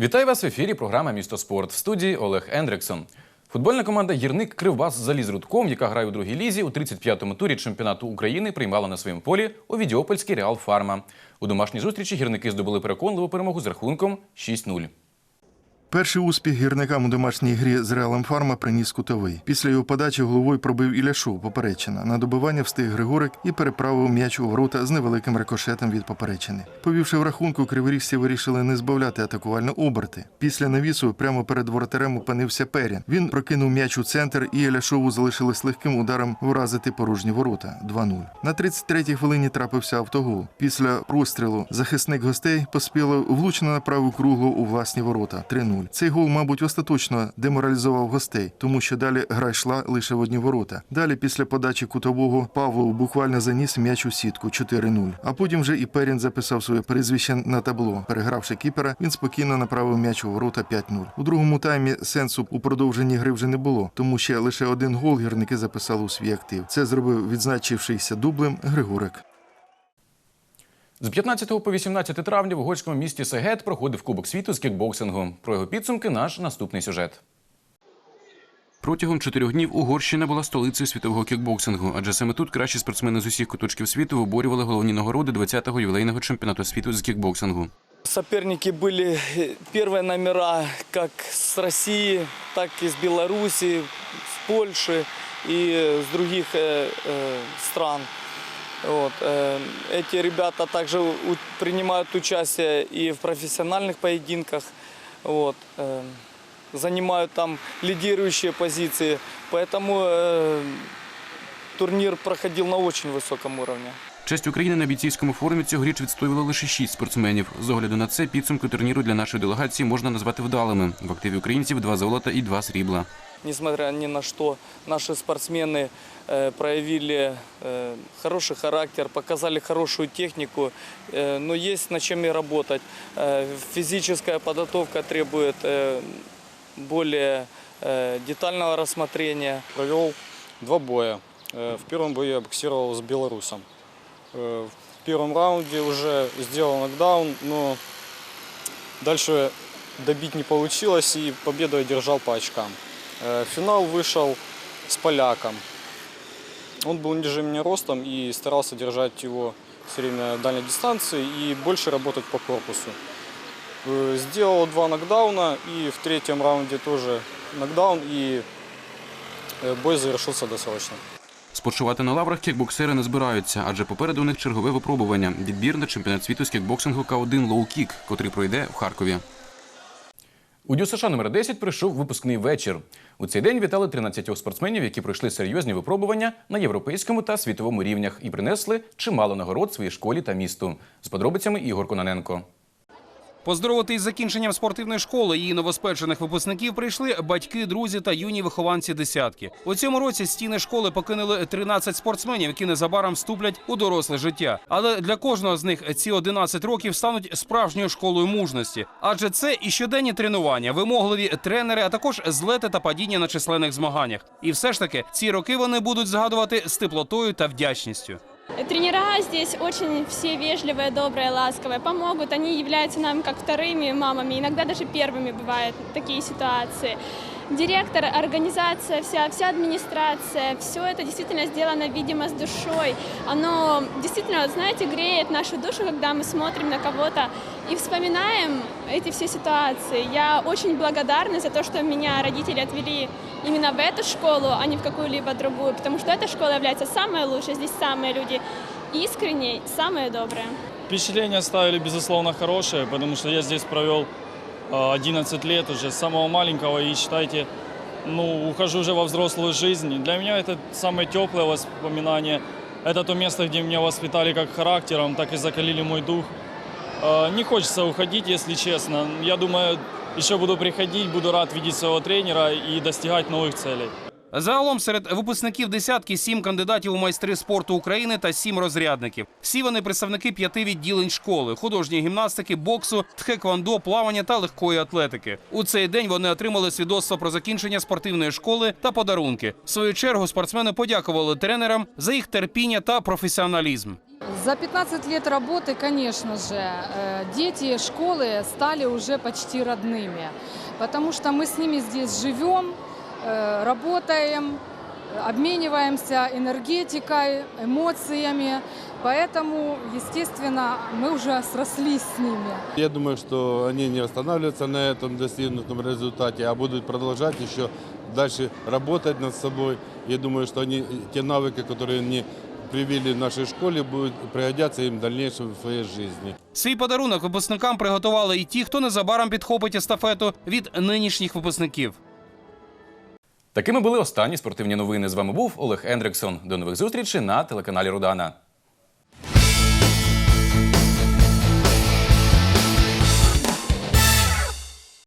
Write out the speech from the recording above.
Вітаю вас в ефірі. Програма Місто Спорт в студії Олег Ендриксон. Футбольна команда Гірник Кривбас заліз Рудком, яка грає у другій лізі, у 35-му турі чемпіонату України приймала на своєму полі Овідіопольський Реал Фарма. У домашній зустрічі гірники здобули переконливу перемогу з рахунком 6-0. Перший успіх гірникам у домашній грі з Реалом Фарма приніс кутовий. Після його подачі головою пробив Іляшу поперечина. На добивання встиг Григорик і переправив м'яч у ворота з невеликим рикошетом від поперечини. Повівши в рахунку, криворіжці вирішили не збавляти атакувальні оберти. Після навісу прямо перед воротарем опинився Перін. Він прокинув м'яч у центр, і Іляшову залишилось легким ударом вразити порожні ворота 2-0. На 33-й хвилині трапився автогол. Після прострілу захисник гостей поспіло влучно направив круглу у власні ворота 3-0. Цей гол, мабуть, остаточно деморалізував гостей, тому що далі гра йшла лише в одні ворота. Далі, після подачі кутового, Павлов буквально заніс м'яч у сітку 4-0. А потім вже і Перін записав своє прізвище на табло. Перегравши кіпера, він спокійно направив м'яч у ворота 5-0. У другому таймі сенсу у продовженні гри вже не було, тому ще лише один гол гірники записали у свій актив. Це зробив відзначившийся дублем Григорик. З 15 по 18 травня в угорському місті Сегет проходив Кубок світу з кікбоксингу. Про його підсумки наш наступний сюжет. Протягом чотирьох днів Угорщина була столицею світового кікбоксингу, адже саме тут кращі спортсмени з усіх куточків світу виборювали головні нагороди 20-го ювілейного чемпіонату світу з кікбоксингу. Соперники были э, первые номера как с России, так и с Беларуси, с Польши и э, с других э, э, стран. Вот. э, Эти ребята также у- принимают участие и в профессиональных поединках. Вот. э, Занимают там лидирующие позиции. Поэтому э, турнир проходил на очень высоком уровне. Честь України на бійцівському форумі цьогоріч відстоювало лише шість спортсменів. З огляду на це підсумки турніру для нашої делегації можна назвати вдалими. В активі українців два золота і два срібла. Несмотря ни на что, наши спортсмены э, проявили э, хороший характер, показали хорошую технику, э, но есть над чем и работать. Физическая подготовка требует более детального рассмотрения. провел два боя. В первом бою я боксировал с белорусом. В первом раунде уже сделал нокдаун, но дальше добить не получилось, и победу я держал по очкам. Э, В финал вышел с поляком. Он был ниже меня ростом и старался держать его все время на дальней дистанции и больше работать по корпусу. Э, Сделал два нокдауна и в третьем раунде тоже нокдаун и э, бой завершился досрочно. Спочивати на лаврах кікбоксери не збираються, адже попереду у них чергове випробування відбір на чемпіонат світу з кікбоксингу К1 Low Kick, котрий пройде в Харкові. У Дю США номер 10 прийшов випускний вечір. У цей день вітали 13 спортсменів, які пройшли серйозні випробування на європейському та світовому рівнях і принесли чимало нагород своїй школі та місту. З подробицями Ігор Кононенко. Поздоровити із закінченням спортивної школи її новоспечених випускників прийшли батьки, друзі та юні вихованці десятки. У цьому році стіни школи покинули 13 спортсменів, які незабаром вступлять у доросле життя. Але для кожного з них ці 11 років стануть справжньою школою мужності, адже це і щоденні тренування, вимогливі тренери, а також злети та падіння на численних змаганнях. І все ж таки ці роки вони будуть згадувати з теплотою та вдячністю. Тренера здесь очень все вежливые, добрые, ласковые, помогут. Они являются нам как вторыми мамами, иногда даже первыми бывают такие ситуации. Директор, организация, вся, вся администрация, все это действительно сделано, видимо, с душой. Оно действительно, вот знаете, греет нашу душу, когда мы смотрим на кого-то и вспоминаем эти все ситуации. Я очень благодарна за то, что меня родители отвели именно в эту школу, а не в какую-либо другую, потому что эта школа является самой лучшей, здесь самые люди искренние, самые добрые. Впечатления оставили, безусловно, хорошие, потому что я здесь провел э, 11 лет уже, с самого маленького, и считайте, ну, ухожу уже во взрослую жизнь. Для меня это самое теплое воспоминание. Это то место, где меня воспитали как характером, так и закалили мой дух. Э, Не хочется уходить, если честно. Я думаю, еще буду приходить, буду рад видеть своего тренера и достигать новых целей. Загалом серед випускників десятки сім кандидатів у майстри спорту України та сім розрядників. Всі вони представники п'яти відділень школи: художньої гімнастики, боксу, тхеквондо, плавання та легкої атлетики. У цей день вони отримали свідоцтво про закінчення спортивної школи та подарунки. В свою чергу спортсмени подякували тренерам за їх терпіння та професіоналізм. За 15 лет работы, конечно же, э, дети школы стали уже почти родными, потому что мы с ними здесь живем, э, работаем, э, обмениваемся энергетикой, эмоциями, поэтому, естественно, мы уже срослись с ними. Я думаю, что они не останавливаются на этом достигнутом результате, а будут продолжать еще дальше работать над собой. Я думаю, что они, те навыки, которые они привили в нашей школе, будут пригодятся им в дальнейшем в своей жизни. Свій подарунок випускникам приготували і ті, хто незабаром підхопить естафету від нинішніх випускників. Такими були останні спортивні новини. З вами був Олег Ендриксон. До нових зустрічей на телеканалі Рудана.